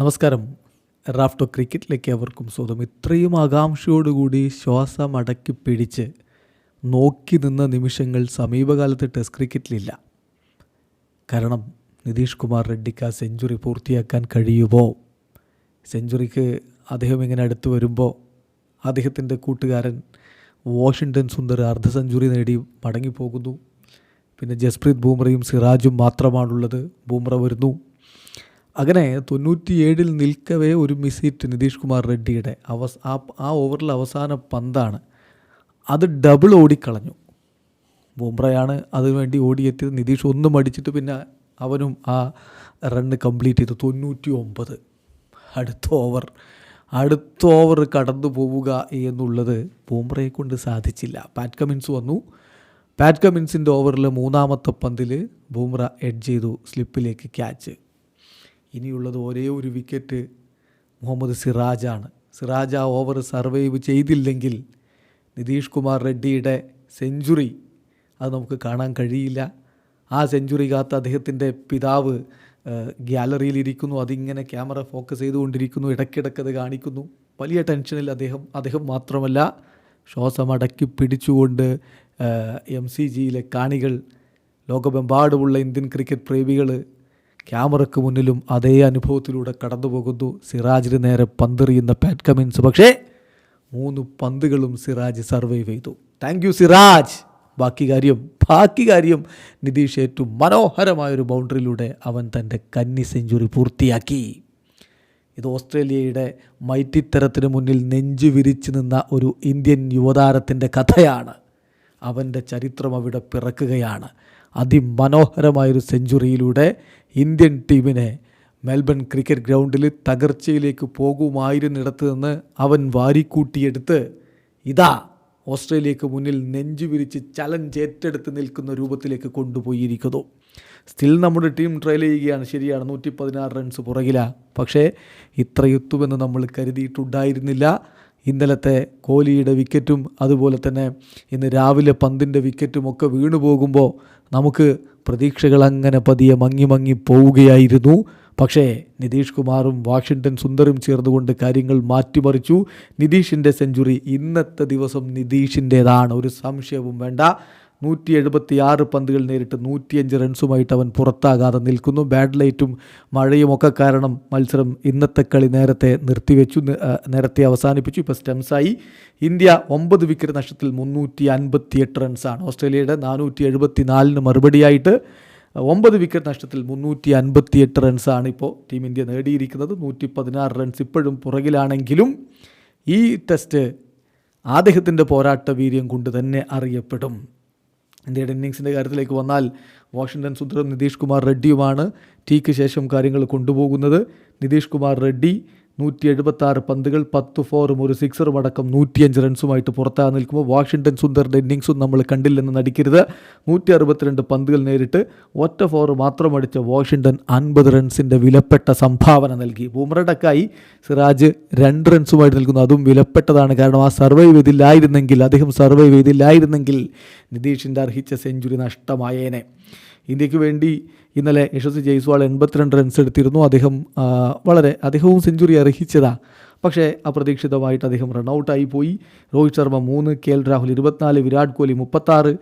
നമസ്കാരം. റാഫ്റ്റോ ക്രിക്കറ്റിലേക്ക് അവർക്കും സ്വന്തം ഇത്രയും ആകാംക്ഷയോടുകൂടി ശ്വാസം അടക്കി പിടിച്ച് നോക്കി നിന്ന നിമിഷങ്ങൾ സമീപകാലത്ത് ടെസ്റ്റ് ക്രിക്കറ്റിലില്ല. കാരണം നിതീഷ് കുമാർ റെഡ്ഡിക്ക് ആ സെഞ്ചുറി പൂർത്തിയാക്കാൻ കഴിയുമോ? സെഞ്ചുറിക്ക് അദ്ദേഹം ഇങ്ങനെ അടുത്ത് വരുമ്പോൾ അദ്ദേഹത്തിന്റെ കൂട്ടുകാരൻ വാഷിങ്ടൺ സുന്ദർ അർദ്ധ സെഞ്ചുറി നേടി മടങ്ങിപ്പോകുന്നു. പിന്നെ ജസ്പ്രീത് ബൂമ്രയും സിറാജും മാത്രമാണുള്ളത്. ബൂമ്ര വരുന്നു. അങ്ങനെ തൊണ്ണൂറ്റിയേഴിൽ നിൽക്കവേ ഒരു മിസിറ്റ് നിതീഷ് കുമാർ റെഡ്ഡിയുടെ അവസ് ആ ആ ഓവറിൽ അവസാന പന്താണ്. അത് ഡബിൾ ഓടിക്കളഞ്ഞു. ബുംറയാണ് അതിനുവേണ്ടി ഓടിയെത്തിയത്. നിതീഷ് ഒന്നും അടിച്ചിട്ട് പിന്നെ അവനും ആ റണ്ണ് കംപ്ലീറ്റ് ചെയ്തു. തൊണ്ണൂറ്റി ഒമ്പത് അടുത്ത ഓവർ. അടുത്ത ഓവർ കടന്നു പോവുക എന്നുള്ളത് ബൂംറയെ കൊണ്ട് സാധിച്ചില്ല. പാറ്റ് കമിൻസ് വന്നു. പാറ്റ് കമിൻസിന്റെ ഓവറിൽ മൂന്നാമത്തെ പന്തിൽ ബുംറ എഡ്ജ് ചെയ്തു സ്ലിപ്പിലേക്ക് ക്യാച്ച്. ഇനിയുള്ളത് ഒരേ ഒരു വിക്കറ്റ് മുഹമ്മദ് സിറാജാണ്. സിറാജ് ആ ഓവർ സർവൈവ് ചെയ്തില്ലെങ്കിൽ നിതീഷ് കുമാർ റെഡ്ഡിയുടെ സെഞ്ചുറി അത് നമുക്ക് കാണാൻ കഴിയില്ല. ആ സെഞ്ചുറി കാത്ത് അദ്ദേഹത്തിന്റെ പിതാവ് ഗ്യാലറിയിലിരിക്കുന്നു അതിങ്ങനെ ക്യാമറ ഫോക്കസ് ചെയ്തുകൊണ്ടിരിക്കുന്നു. ഇടയ്ക്കിടയ്ക്ക് അത് കാണിക്കുന്നു. വലിയ ടെൻഷനിൽ അദ്ദേഹം അദ്ദേഹം മാത്രമല്ല ശ്വാസമടക്കി പിടിച്ചുകൊണ്ട് എം സി ജിയിലെ കാണികൾ ലോകമെമ്പാടുമുള്ള ഇന്ത്യൻ ക്രിക്കറ്റ് പ്രേമികൾ ക്യാമറയ്ക്ക് മുന്നിലും അതേ അനുഭവത്തിലൂടെ കടന്നു പോകുന്നു സിറാജിന് നേരെ പന്തെറിയുന്ന പാറ്റ് കമിൻസ് പക്ഷേ മൂന്ന് പന്തുകളും സിറാജ് സർവൈവ് ചെയ്തു. Thank you Siraj. ബാക്കി കാര്യം ബാക്കി കാര്യം നിതീഷ് ഏറ്റവും മനോഹരമായൊരു ബൗണ്ടറിയിലൂടെ അവൻ തന്റെ കന്നി സെഞ്ചുറി പൂർത്തിയാക്കി. ഇത് ഓസ്ട്രേലിയയുടെ മൈറ്റിത്തരത്തിന് മുന്നിൽ നെഞ്ചു വിരിച്ചു നിന്ന ഒരു ഇന്ത്യൻ യുവതാരത്തിന്റെ കഥയാണ്. അവന്റെ ചരിത്രം അവിടെ പിറക്കുകയാണ്. അതിമനോഹരമായൊരു സെഞ്ചുറിയിലൂടെ ഇന്ത്യൻ ടീമിനെ മെൽബൺ ക്രിക്കറ്റ് ഗ്രൗണ്ടിൽ തകർച്ചയിലേക്ക് പോകുമായിരുന്നിടത്ത് നിന്ന് അവൻ വാരിക്കൂട്ടിയെടുത്ത് ഇതാ ഓസ്ട്രേലിയക്ക് മുന്നിൽ നെഞ്ചുവിരിച്ച് ചലഞ്ച് ഏറ്റെടുത്ത് നിൽക്കുന്ന രൂപത്തിലേക്ക് കൊണ്ടുപോയിരിക്കുന്നു. സ്റ്റിൽ നമ്മുടെ ടീം ട്രയൽ ചെയ്യുകയാണ്. ശരിയാണ് നൂറ്റി പതിനാറ് റൺസ് പുറകിലാണ് പക്ഷേ ഇത്രയെത്തുമെന്ന് നമ്മൾ കരുതിയിട്ടുണ്ടായിരുന്നില്ല. ഇന്നലത്തെ കോഹ്ലിയുടെ വിക്കറ്റും അതുപോലെ തന്നെ ഇന്ന് രാവിലെ പന്തിന്റെ വിക്കറ്റും ഒക്കെ വീണു പോകുമ്പോൾ നമുക്ക് പ്രതീക്ഷകൾ അങ്ങനെ പതിയെ മങ്ങി മങ്ങി പോവുകയായിരുന്നു. പക്ഷേ നിതീഷ് കുമാറും വാഷിങ്ടൺ സുന്ദറും ചേർന്നുകൊണ്ട് കാര്യങ്ങൾ മാറ്റിമറിച്ചു. നിതീഷിന്റെ സെഞ്ചുറി ഇന്നത്തെ ദിവസം നിതീഷിന്റേതാണ്. ഒരു സംശയവും വേണ്ട. നൂറ്റി എഴുപത്തി ആറ് പന്തുകൾ നേരിട്ട് നൂറ്റിയഞ്ച് റൺസുമായിട്ട് അവൻ പുറത്താകാതെ നിൽക്കുന്നു. ബാഡ് ലൈറ്റും മഴയും ഒക്കെ കാരണം മത്സരം ഇന്നത്തെ കളി നേരത്തെ നിർത്തിവെച്ചു നേരത്തെ അവസാനിപ്പിച്ചു. ഇപ്പോൾ സ്റ്റെംസായി ഇന്ത്യ ഒമ്പത് വിക്കറ്റ് നഷ്ടത്തിൽ മുന്നൂറ്റി അൻപത്തി എട്ട് റൺസാണ് ഓസ്ട്രേലിയയുടെ നാനൂറ്റി എഴുപത്തി നാലിന് മറുപടിയായിട്ട് ഒമ്പത് വിക്കറ്റ് നഷ്ടത്തിൽ മുന്നൂറ്റി അൻപത്തി എട്ട് റൺസാണ് ഇപ്പോൾ ടീം ഇന്ത്യ നേടിയിരിക്കുന്നത്. നൂറ്റി പതിനാറ് റൺസ് ഇപ്പോഴും പുറകിലാണെങ്കിലും ഈ ടെസ്റ്റ് അദ്ദേഹത്തിന്റെ പോരാട്ട വീര്യം കൊണ്ട് തന്നെ അറിയപ്പെടും. ഇന്ത്യയുടെ ഇന്നിങ്സിന്റെ കാര്യത്തിലേക്ക് വന്നാൽ വാഷിങ്ടൺ സുന്ദറും നിതീഷ് കുമാർ റെഡ്ഡിയുമാണ് ടീക്ക് ശേഷം കാര്യങ്ങൾ കൊണ്ടുപോകുന്നത്. നിതീഷ് കുമാർ റെഡ്ഡി നൂറ്റി എഴുപത്തി ആറ് പന്തുകൾ പത്ത് ഫോറും ഒരു സിക്സറും അടക്കം നൂറ്റിയഞ്ച് റൺസുമായിട്ട് പുറത്താകാൻ നിൽക്കുമ്പോൾ വാഷിംഗ്ടൺ സുന്ദറിന്റെ ഇന്നിങ്സും നമ്മൾ കണ്ടില്ലെന്ന് നടിക്കരുത്. നൂറ്റി അറുപത്തിരണ്ട് പന്തുകൾ നേരിട്ട് ഒറ്റ ഫോർ മാത്രം അടിച്ച വാഷിംഗ്ടൺ അൻപത് റൺസിന്റെ വിലപ്പെട്ട സംഭാവന നൽകി. ബൂമറടക്കായി സിറാജ് രണ്ട് റൺസുമായിട്ട് നിൽക്കുന്നു. അതും വിലപ്പെട്ടതാണ്. കാരണം ആ സർവൈവ് ചെയ്തില്ലായിരുന്നെങ്കിൽ അദ്ദേഹം സർവൈവ് ചെയ്തില്ലായിരുന്നെങ്കിൽ നിതീഷിന്റെ അർഹിച്ച സെഞ്ചുറി നഷ്ടമായേനെ. ഇന്ത്യയ്ക്ക് വേണ്ടി ഇന്നലെ യശസ്വി ജയ്സ്വാൾ എൺപത്തിരണ്ട് റൺസ് എടുത്തിരുന്നു. അദ്ദേഹം വളരെ അദ്ദേഹവും സെഞ്ചുറി അർഹിച്ചതാണ് പക്ഷേ അപ്രതീക്ഷിതമായിട്ട് അദ്ദേഹം റണ്ണൌട്ടായി പോയി. രോഹിത് ശർമ്മ മൂന്ന് കെ എൽ രാഹുൽ ഇരുപത്തിനാല് വിരാട് കോഹ്ലി മുപ്പത്താറ്.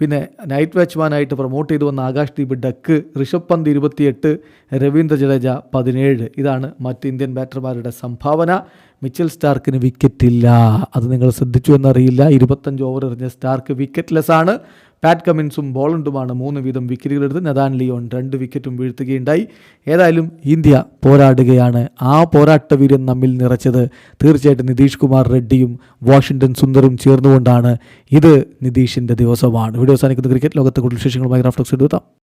പിന്നെ നൈറ്റ് വാച്ച്മാനായിട്ട് പ്രൊമോട്ട് ചെയ്തു വന്ന ആകാശ് ദീപ് ഡക്ക് ഋഷഭ് പന്ത് ഇരുപത്തിയെട്ട് രവീന്ദ്ര ജഡേജ പതിനേഴ്. ഇതാണ് മറ്റ് ഇന്ത്യൻ ബാറ്റർമാരുടെ സംഭാവന. മിച്ചൽ സ്റ്റാർക്കിന് വിക്കറ്റില്ല. അത് നിങ്ങൾ ശ്രദ്ധിച്ചു എന്നറിയില്ല. ഇരുപത്തഞ്ച് ഓവർ എറിഞ്ഞ സ്റ്റാർക്ക് വിക്കറ്റ്ലെസ് ആണ്. പാറ്റ് കമിൻസും ബോളണ്ടുമാണ് മൂന്ന് വീതം വിക്കറ്റുകളെടുത്ത് നദാൻ ലിയോൺ രണ്ട് വിക്കറ്റും വീഴ്ത്തുകയുണ്ടായി. ഏതായാലും ഇന്ത്യ പോരാടുകയാണ്. ആ പോരാട്ട വീര്യം നമ്മിൽ നിറച്ചത്. തീർച്ചയായിട്ടും നിതീഷ് കുമാർ റെഡ്ഡിയും വാഷിങ്ടൺ സുന്ദറും ചേർന്നുകൊണ്ടാണ് ഇത് നിതീഷിന്റെ ദിവസമാണ്. വീഡിയോ അവസാനിക്കുന്ന. ക്രിക്കറ്റ് ലോകത്തെ കൂടുതൽ വിശേഷങ്ങളുമായി ഗ്രാഫ്റ്റോക്സ് എടുത്താം